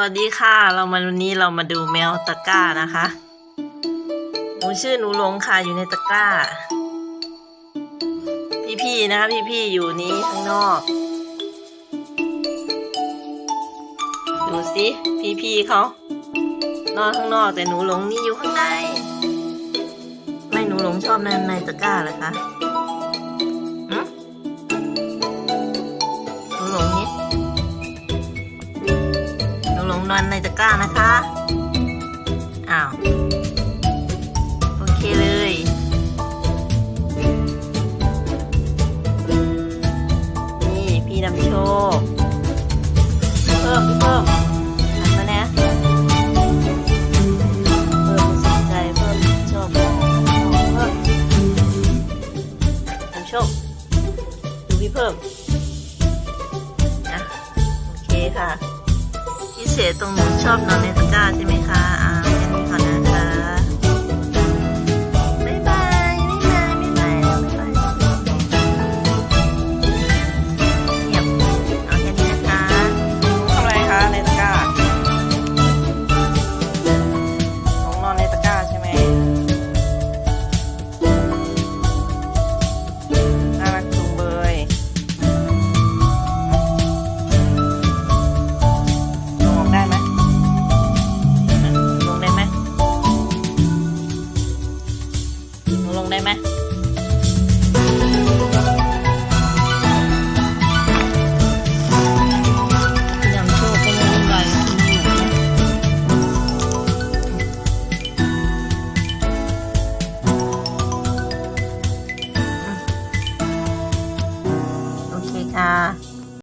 วัสดีค่ะ เรามาวันนี้เรามาดูแมวตะกร้านะคะหนูชื่อหนูหลงค่ะอยู่ในตะกร้า พี่ๆนะคะ พี่ๆอยู่นี้ข้างนอก ดูสิพี่ๆเขานอนข้างนอกแต่หนูหลงนี่อยู่ข้างในไม่หนูหลงชอบในในตะกร้าเหรอคะ ลงนอนในตะกร้านะคะ อ้าว โอเคเลยนี่พี่นำโชคเพิ่มเพิ่มหันมานะเพิ่มสนใจเพิ่มโชคเพิ่มเพิ่มนำโชคดูพี่เพิ่มอะโอเคค่ะ พิเศษตรงหนูชอบนอนในตะกร้าใช่ไหมคะอะ หนูลงได้ไหมโอเคค่ะ